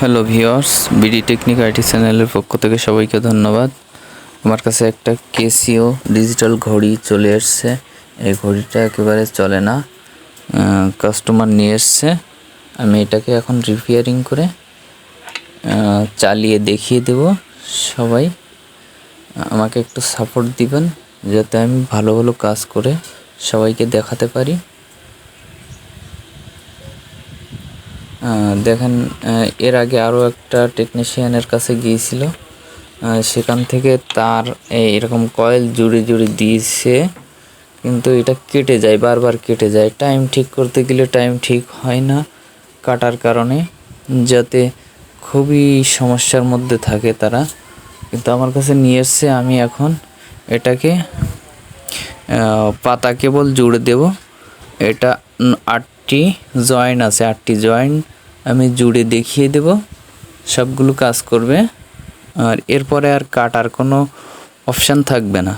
Hello viewers BD technique IT চ্যানেলের পক্ষ থেকে সবাইকে ধন্যবাদ। আমার কাছে একটা কেসিও ডিজিটাল ঘড়ি চলে এসছে। এই ঘড়িটা একেবারে চলে না। কাস্টমার নিয়ে এসছে। আমি এটাকে এখন রিপেয়ারিং করে চালিয়ে দেখিয়ে দেব সবাই। আমাকে একটু সাপোর্ট দিবেন, যাতে আমি ভালো ভালো কাজ করে সবাইকে দেখাতে পারি। দেখেন এর আগে আরও একটা টেকনিশিয়ানের কাছে গিয়েছিল। সেখান থেকে তার এরকম কয়েল জুড়ে জুড়ে দিয়েছে। কিন্তু এটা কেটে যায়, বারবার কেটে যায়। টাইম ঠিক করতে গেলে টাইম ঠিক হয় না কাটার কারণে, যাতে খুবই সমস্যার মধ্যে থাকে তারা। কিন্তু আমার কাছে নিয়ে এসছে, আমি এখন এটাকে পাতা কেবল জুড়ে দেব। এটা আটটি জয়েন্ট আছে, আটটি জয়েন্ট আমি জুড়ে দেখিয়ে দেব। সবগুলো কাজ করবে। আর এরপরে আর কাটার কোনো অপশান থাকবে না।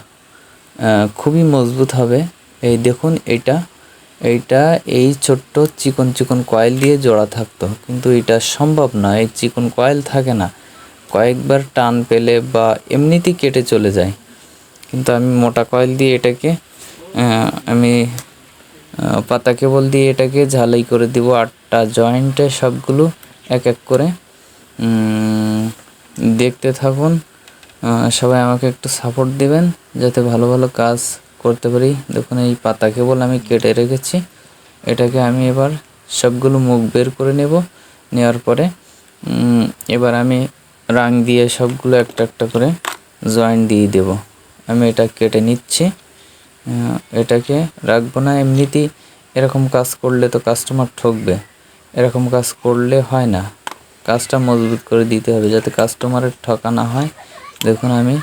খুবই মজবুত হবে। এই দেখুন এইটা এইটা এই ছোট্ট চিকন চিকন কয়েল দিয়ে জোড়া থাকতো। কিন্তু এটা সম্ভব না। এই চিকন কয়েল থাকে না। কয়েকবার টান পেলে বা এমনিতেই কেটে চলে যায়। কিন্তু আমি মোটা কয়েল দিয়ে এটাকে আমি পাতা কেবল দিয়ে এটাকে ঝালাই করে দিব। আটটা জয়েন্টে সবগুলো এক এক করে দেখতে থাকুন। সবাই আমাকে একটু সাপোর্ট দিবেন, যাতে ভালো ভালো কাজ করতে পারি। দেখুন, এই পাতা কেবল আমি কেটে রেখেছি। এটাকে আমি এবার সবগুলো মুখ বের করে নেব। নেওয়ার পরে এবার আমি রাং দিয়ে সবগুলো একটা একটা করে জয়েন্ট দিয়ে দেব। আমি এটা কেটে নিচ্ছি। এটাকে রাখব না। এমনিতেই এরকম কাজ করলে তো কাস্টমার ঠকবে। এরকম কাজ করলে হয় না। কাজটা মজবুত করে দিতে হবে যাতে কাস্টমারের ঠকা না হয়। দেখুন আমি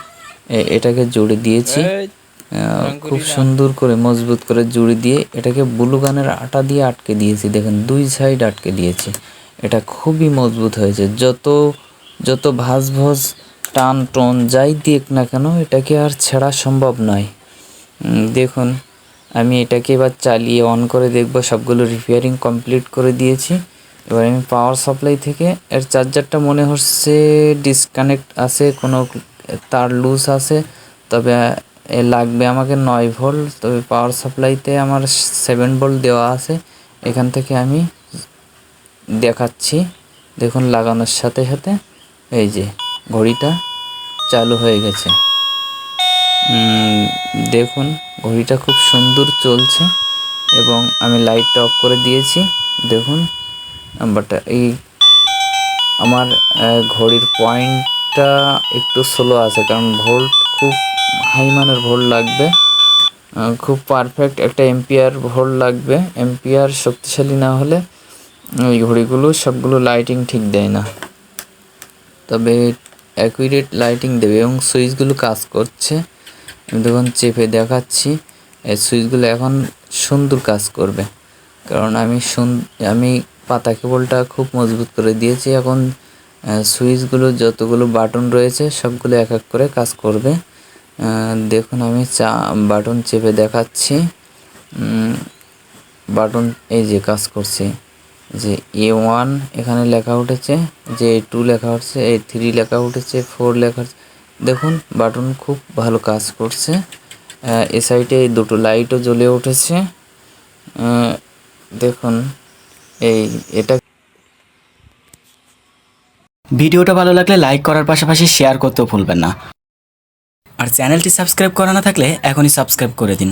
এটাকে জুড়ে দিয়েছি। খুব সুন্দর করে মজবুত করে জুড়ে দিয়ে এটাকে ব্লু গানের আটা দিয়ে আটকে দিয়েছি। দেখেন দুই সাইড আটকে দিয়েছি। এটা খুবই মজবুত হয়েছে। যত যত ভাঁজ ভাঁজ টান টন যাই দিক না কেন এটাকে আর ছেঁড়া সম্ভব নয়। দেখুন আমি এটাকে এবার চালিয়ে অন করে দেখব, সবগুলো রিপেয়ারিং কমপ্লিট করে দিয়েছি। এবার আমি পাওয়ার সাপ্লাই থেকে, এর চার্জারটা মনে হচ্ছে ডিসকানেক্ট আছে, কোনো তার লুজ আছে, তবে, এ লাগবে আমাকে নয় ভোল্ট তবে পাওয়ার সাপ্লাইতে আমার সেভেন ভোল্ট দেওয়া আছে। এখান থেকে আমি দেখাচ্ছি, দেখুন লাগানোর সাথে সাথে, এই যে, ঘড়িটা চালু হয়ে গেছে। দেখুন, ঘড়িটা খুব সুন্দর চলছে এবং আমি লাইটটা অফ করে দিয়েছি। দেখুন, নাম্বারটা, এই আমার ঘড়ির পয়েন্টটা একটু স্লো আছে কারণ ভোল্ট খুব হাই মানের ভোল্ট লাগবে। খুব পারফেক্ট একটা এম্পিয়ার ভোল্ট লাগবে। এম্পিয়ার শক্তিশালী না হলে ওই ঘড়িগুলো, সবগুলো লাইটিং ঠিক দেয় না। তবে অ্যাকুরেট লাইটিং দেবে এবং সুইচগুলো কাজ করছে। আমি দেখুন চেপে দেখাচ্ছি, এই সুইচগুলো এখন সুন্দর কাজ করবে। কারণ আমি আমি পাতা কেবলটা খুব মজবুত করে দিয়েছি, এখন সুইচগুলো যতগুলো বাটন রয়েছে সবগুলো এক এক করে কাজ করবে। দেখুন আমি চা, বাটন চেপে দেখাচ্ছি। বাটন এই যে কাজ করছে, যে এ ওয়ান এখানে লেখা উঠেছে, যে এ টু লেখা উঠছে এ থ্রি লেখা উঠেছে ফোর লেখা। দেখুন, বাটন খুব ভালো কাজ করছে। এ সাইডে দুটো লাইটও জ্বলে উঠেছে। দেখুন, এই, এটা ভিডিওটা ভালো লাগলে লাইক করার পাশাপাশি শেয়ার করতেও ভুলবেন না। আর চ্যানেলটি সাবস্ক্রাইব করা না থাকলে এখনই সাবস্ক্রাইব করে দিন।